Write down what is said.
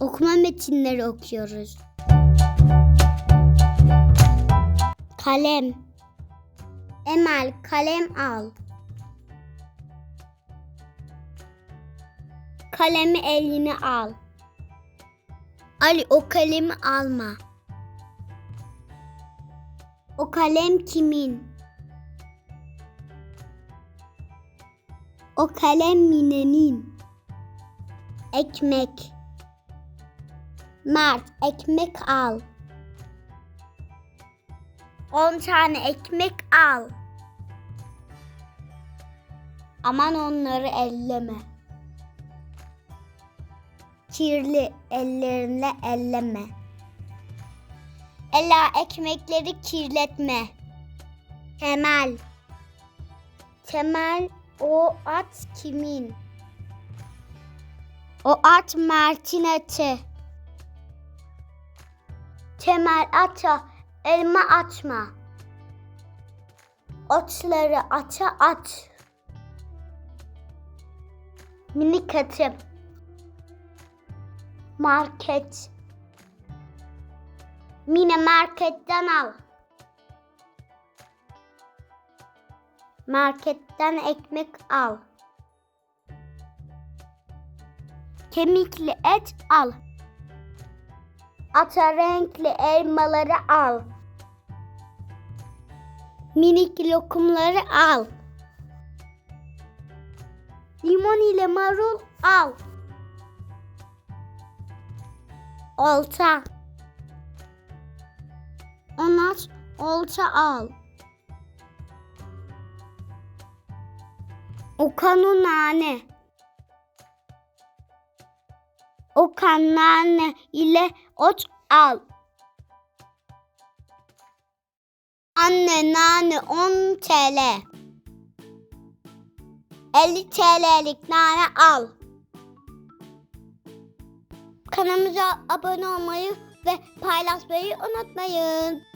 Okuma metinleri okuyoruz. Kalem. Emel kalem al. Kalemi eline al. Ali o kalemi alma. O kalem kimin? O kalem Mine'nin. Ekmek. Mert ekmek al. 10 tane ekmek al. Aman onları elleme. Kirli ellerinle elleme. Ela ekmekleri kirletme. Temel. Temel o at kimin? O at Mert'in atı. Temel ata elma atma. Otları ata at. Minik atım. Market. Mine marketten al. Marketten ekmek al. Kemikli et al. Ata renkli elmaları al. Minik lokumları al. Limon ile marul al. Olta. Onat olta al. Okan'ın nane. Okan nane ile ot al. Anne nane 10 TL. 50 TL'lik nane al. Kanalımıza abone olmayı ve paylaşmayı unutmayın.